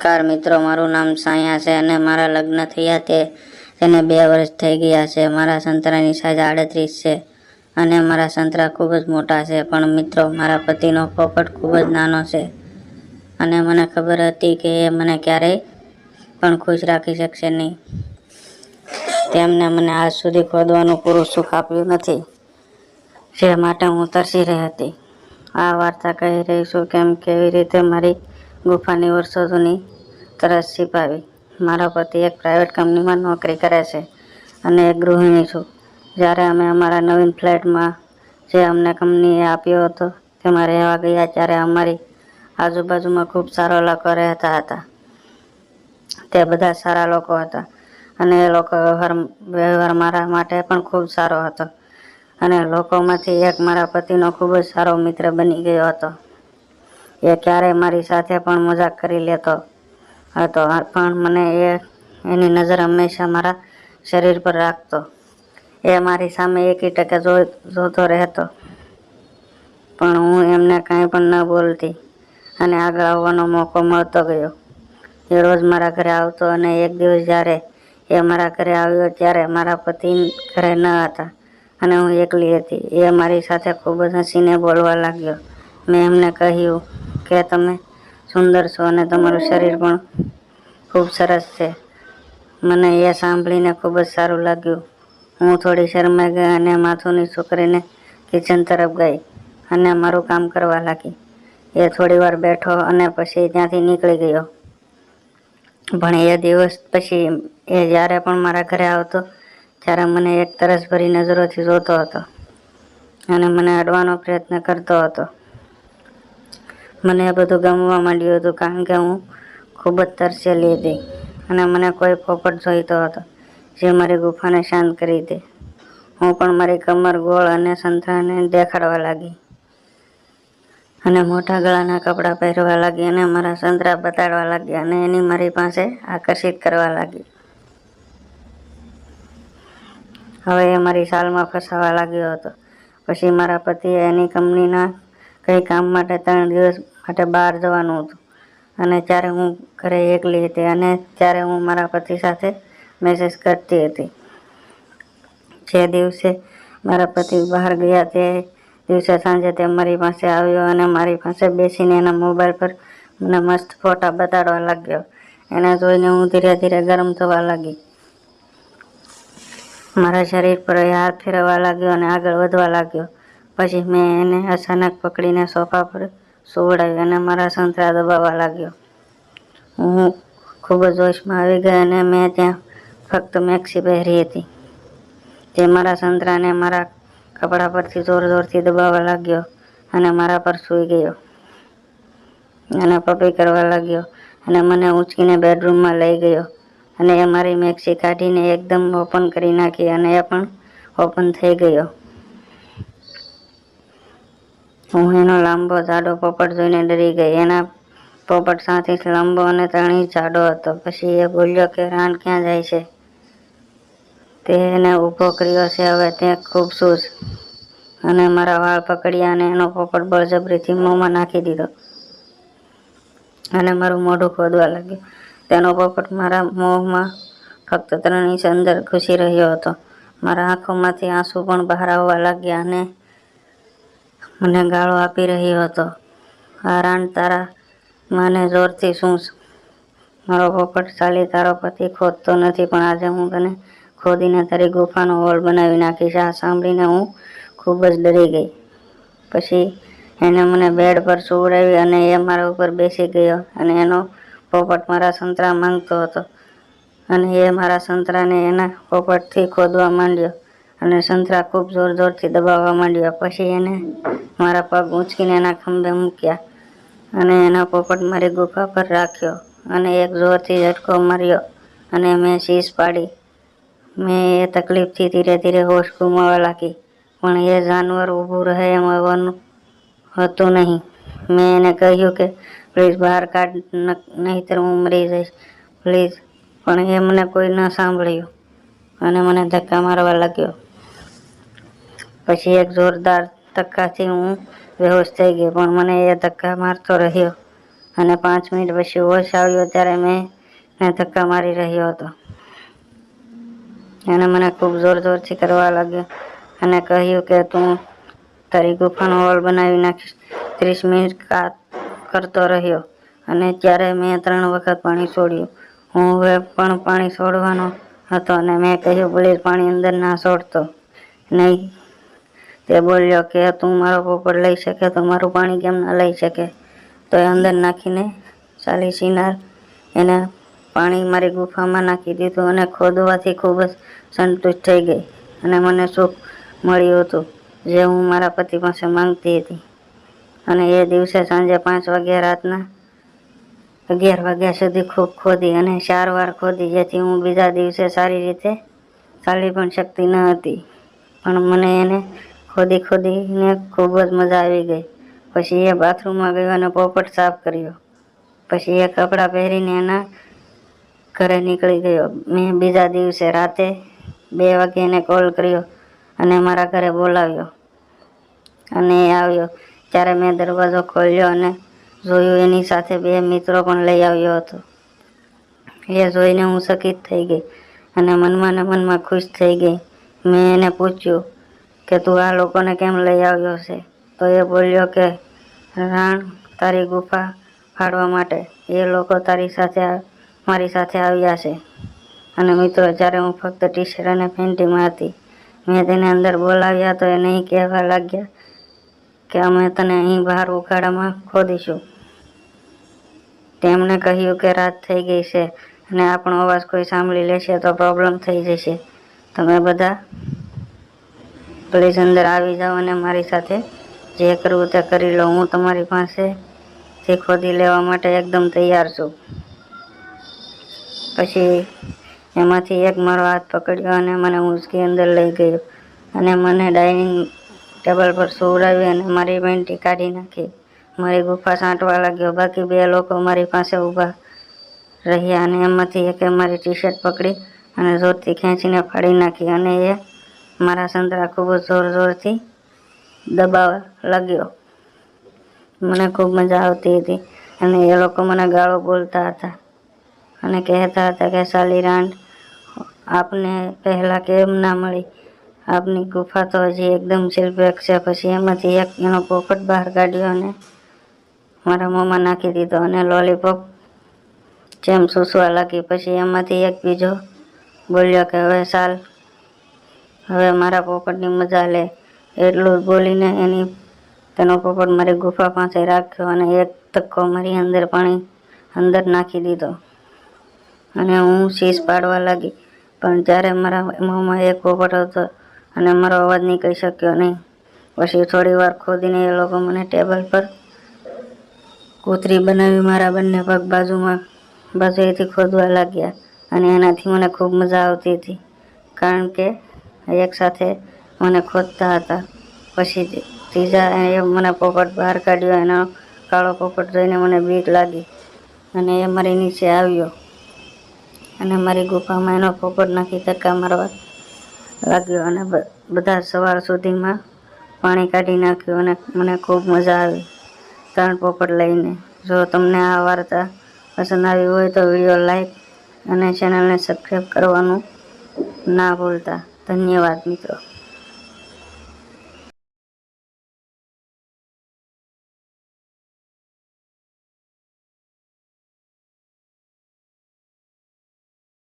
નમસ્કાર મિત્રો, મારું નામ સાયા છે અને મારા લગ્ન થયા તે તેને બે વર્ષ થઈ ગયા છે. મારા સંતરાની સાઈઝ આડત્રીસ છે અને મારા સંતરા ખૂબ જ મોટા છે. પણ મિત્રો, મારા પતિનો પોપટ ખૂબ જ નાનો છે અને મને ખબર હતી કે એ મને ક્યારેય પણ ખુશ રાખી શકશે નહીં. તેમને મને આજ સુધી ખોદવાનું પૂરું સુખ આપ્યું નથી, જે માટે હું તરસી રહી હતી. આ વાર્તા કહી રહી છું, કેમ કેવી રીતે મારી ગુફાની વર્ષો જૂની તરસ છીપાવી. મારા પતિ એક પ્રાઇવેટ કંપનીમાં નોકરી કરે છે અને એક ગૃહિણી છું. જ્યારે અમે અમારા નવીન ફ્લેટમાં જે અમને કંપનીએ આપ્યો હતો, તેમાં રહેવા ગયા ત્યારે અમારી આજુબાજુમાં ખૂબ સારા લોકો રહેતા હતા. તે બધા સારા લોકો હતા અને એ લોકો વ્યવહાર વ્યવહાર મારા માટે પણ ખૂબ સારો હતો. અને લોકોમાંથી એક મારા પતિનો ખૂબ જ સારો મિત્ર બની ગયો હતો. એ ક્યારેય મારી સાથે પણ મજાક કરી લેતો હતો. પણ મને એ, એની નજર હંમેશા મારા શરીર પર રાખતો. એ મારી સામે એકી ટકે જોતો રહેતો. પણ હું એમને કાંઈ પણ ન બોલતી અને આગળ આવવાનો મોકો મળતો ગયો. એ રોજ મારા ઘરે આવતો અને એક દિવસ જ્યારે એ મારા ઘરે આવ્યો ત્યારે મારા પતિ ઘરે ન હતા અને હું એકલી હતી. એ મારી સાથે ખૂબ જ હસીને બોલવા લાગ્યો. મેં એમને કહ્યું કે તમે સુંદર છો અને તમારું શરીર પણ ખૂબ સરસ છે. મને એ સાંભળીને ખૂબ જ સારું લાગ્યું. હું થોડી શરમાઈ ગઈ અને માથું નીચું કરીને કિચન તરફ ગઈ અને મારું કામ કરવા લાગી. એ થોડી વાર બેઠો અને પછી ત્યાંથી નીકળી ગયો. પણ એ દિવસ પછી એ જ્યારે પણ મારા ઘરે આવતો ત્યારે મને એક તરસભરી નજરોથી જોતો હતો અને મને અડવાનો પ્રયત્ન કરતો હતો. મને એ બધું ગમવા માંડ્યું હતું કારણ કે હું ખૂબ જ તરસેલી હતી અને મને કોઈ પોપટ જોઈતો હતો જે મારી ગુફાને શાંત કરી દે. હું પણ મારી કમર ગોળ અને સંતાને દેખાડવા લાગી અને મોટા ગળાના કપડાં પહેરવા લાગી અને મારા સંતરા બતાડવા લાગી અને એની મારી પાસે આકર્ષિત કરવા લાગી. હવે એ મારી સાલમાં ફસાવા લાગ્યો હતો. પછી મારા પતિએ એની કંપનીના કંઈ કામ માટે ત્રણ દિવસ માટે બહાર જવાનું હતું. અને ત્યારે હું ઘરે એકલી હતી અને ત્યારે હું મારા પતિ સાથે મેસેજ કરતી હતી. જે દિવસે મારા પતિ બહાર ગયા તે દિવસે સાંજે તે મારી પાસે આવ્યો અને મારી પાસે બેસીને એના મોબાઈલ પર મને મસ્ત ફોટા બતાડવા લાગ્યો. એને જોઈને હું ધીરે ધીરે ગરમ થવા લાગી. મારા શરીર પર હાથ ફેરવવા લાગ્યો અને આગળ વધવા લાગ્યો. પછી મેં એને અચાનક પકડીને સોફા પર સુવડાવ્યું અને મારા સંતરા દબાવવા લાગ્યો. હું ખૂબ જ જોશમાં આવી ગઈ અને મેં ત્યાં ફક્ત મેક્સી પહેરી હતી. તે મારા સંતરાને મારા કપડા પરથી જોર જોરથી દબાવવા લાગ્યો અને મારા પર સૂઈ ગયો અને પપી કરવા લાગ્યો અને મને ઊંચકીને બેડરૂમમાં લઈ ગયો અને એ મારી મેક્સી કાઢીને એકદમ ઓપન કરી નાખી અને એ પણ ઓપન થઈ ગયો. હું એનો લાંબો જાડો પોપટ જોઈને ડરી ગઈ. એના પોપટ સાથે લાંબો અને ત્રણેય જાડો હતો. પછી એ બોલ્યો કે રાણ ક્યાં જાય છે? તે એને ઊભો કર્યો છે. હવે તે ખૂબ સૂઝ અને મારા વાળ પકડ્યા અને એનો પોપટ બળજબરીથી મોંમાં નાખી દીધો અને મારું મોઢું ખોદવા લાગ્યું. તેનો પોપટ મારા મોંમાં ફક્ત ત્રણ ઇંચ અંદર ઘૂસી રહ્યો હતો. મારા આંખોમાંથી આંસુ પણ બહાર આવવા લાગ્યા અને મને ગાળો આપી રહ્યો હતો. રાણ તારા માને જોરથી શું મારો પોપટ ચાલી તારો પતિ ખોદતો નથી, પણ આજે હું તને ખોદીને તારી ગુફાનો હોલ બનાવી નાખીશ. આ સાંભળીને હું ખૂબ જ ડરી ગઈ. પછી એને મને બેડ પર સુવડાવી અને એ મારા ઉપર બેસી ગયો અને એનો પોપટ મારા સંતરા માંગતો હતો. અને એ મારા સંતરાને એના પોપટથી ખોદવા માંડ્યો અને સંતરા ખૂબ જોર જોરથી દબાવવા માંડ્યો. પછી એને મારા પગ ઊંચકીને એના ખંભે મૂક્યા અને એના પોપટ મારી ગુફા પર રાખ્યો અને એક જોરથી ઝટકો માર્યો અને મેં શીશ પાડી. મેં એ તકલીફથી ધીરે ધીરે હોશ ગુમાવવા લાગી, પણ એ જાનવર ઊભું રહે એમ આવવાનું હતું નહીં. મેં એને કહ્યું કે, પ્લીઝ બહાર કાઢ નહીંતર હું મરી જઈશ. પ્લીઝ. પણ એ મને કોઈ ન સાંભળ્યું અને મને ધક્કા મારવા લાગ્યો. પછી એક જોરદાર ધક્કાથી હું બેહોશ થઈ ગયો, પણ મને એ ધક્કા મારતો રહ્યો. અને પાંચ મિનિટ પછી હોશ આવ્યો ત્યારે મેં એને ધક્કા મારી રહ્યો હતો. અને મને ખૂબ જોર જોરથી કરવા લાગ્યો અને કહ્યું કે તું તારી ગુફાનો હોલ બનાવી નાખીશ. ત્રીસ મિનિટ કરતો રહ્યો અને ત્યારે મેં ત્રણ વખત પાણી છોડ્યું. હું હવે પણ પાણી છોડવાનો હતો અને મેં કહ્યું પ્લીઝ પાણી અંદર ના છોડતો. નહીં તે બોલ્યો કે તું મારો પોપટ લઈ શકે, તો મારું પાણી કેમ ના લઈ શકે? તો એ અંદર નાખીને ચાલી સિનાર એને પાણી મારી ગુફામાં નાખી દીધું અને ખોદવાથી ખૂબ જ સંતુષ્ટ થઈ ગઈ અને મને સુખ મળ્યું હતું, જે હું મારા પતિ પાસે માંગતી હતી. અને એ દિવસે સાંજે પાંચ વાગ્યા રાતના અગિયાર વાગ્યા સુધી ખૂબ ખોદી અને ચાર વાર ખોદી, જેથી હું બીજા દિવસે સારી રીતે ચાલી પણ શકતી ન હતી. પણ મને એને ખોદી ખોદીને ખૂબ જ મજા આવી ગઈ. પછી એ બાથરૂમમાં ગયો અને પોપટ સાફ કર્યો. પછી એ કપડાં પહેરીને એના ઘરે નીકળી ગયો. મેં બીજા દિવસે રાતે બે વાગે એને કોલ કર્યો અને મારા ઘરે બોલાવ્યો અને એ આવ્યો. ત્યારે મેં દરવાજો ખોલ્યો અને જોયું એની સાથે બે મિત્રો પણ લઈ આવ્યો હતો. એ જોઈને હું સકિત થઈ ગઈ અને મનમાં ને મનમાં ખુશ થઈ ગઈ. મેં એને પૂછ્યું કે તું આ લોકોને કેમ લઈ આવ્યો છે? તો એ બોલ્યો કે, રાણ, તારી ગુફા ફાડવા માટે એ લોકો તારી સાથે મારી સાથે આવ્યા છે. અને મિત્રો, જ્યારે હું ફક્ત ટી શર્ટ અને પેન્ટીમાં હતી, મેં તેને અંદર બોલાવ્યા તો એ નહીં કહેવા લાગ્યા કે અમે તને અહીં બહાર ઉઘાડામાં ખોદીશું. તેમણે કહ્યું કે, રાત થઈ ગઈ છે અને આપણો અવાજ કોઈ સાંભળી લેશે તો પ્રોબ્લેમ થઈ જશે. તમે બધા પ્લીઝ અંદર આવી જાઓ અને મારી સાથે જે કરવું તે કરી લો. હું તમારી પાસે જે ખોદી લેવા માટે એકદમ તૈયાર છું. પછી એમાંથી એક મારો હાથ પકડ્યો અને મને ઊંચકી અંદર લઈ ગયો અને મને ડાઇનિંગ ટેબલ પર સુવડાવી અને મારી બેન્ટી કાઢી નાખી. મારી ગુફા સાંટવા લાગ્યો. બાકી બે લોકો મારી પાસે ઊભા રહ્યા અને એમાંથી એકે મારી ટી શર્ટ પકડી અને જોરથી ખેંચીને ફાડી નાખી અને એ મારા સંતરા ખૂબ જ જોર જોરથી દબાવવા લાગ્યો. મને ખૂબ મજા આવતી હતી અને એ લોકો મને ગાળો બોલતા હતા અને કહેતા હતા કે, સાલી રાંડ, આપને પહેલાં કેમ ના મળી? આપની ગુફા તો હજી એકદમ શિલ્પેક છે. પછી એમાંથી એક એનો પોપટ બહાર કાઢ્યો અને મારા મોંમાં નાખી દીધો અને લોલીપોપ જેમ સૂસવા લાગી. પછી એમાંથી એક બીજો બોલ્યો કે, હવે સાલ હવે મારા પોપટની મજા લે. એટલું બોલીને એની તેનો પોપટ મારી ગુફા પાસે રાખ્યો અને એક ધક્કો મારી અંદર પાણી અંદર નાખી દીધો. અને હું શીશ પાડવા લાગી. પણ જ્યારે મારા મોંમાં એક પોપટ હતો અને મારો અવાજ નીકળી શક્યો નહીં, પછી થોડી વાર ખોદીને એ લોકો મને ટેબલ પર કોતરી બનાવી મારા બંને પગ બાજુમાં, બાજુએથી ખોદવા લાગ્યા. અને એનાથી મને ખૂબ મજા આવતી હતી. કારણ કે એક સાથે મને ખોદતા હતા. પછી ત્રીજા એ મને પોપટ બહાર કાઢ્યો, એનો કાળો પોપટ જોઈને મને બીક લાગી અને એ મારી નીચે આવ્યો. અને મારી ગુફામાં એનો પોપટ નાખી ધક્કા મારવા લાગ્યો અને બધા સવાર સુધીમાં પાણી કાઢી નાખ્યું અને મને ખૂબ મજા આવી. ત્રણ પોપટ લઈને. જો તમને આ વાર્તા પસંદ આવી હોય તો વીડિયો લાઈક અને ચેનલને સબસ્ક્રાઈબ કરવાનું ના ભૂલતા. ધન્યવાદ મિત્રો.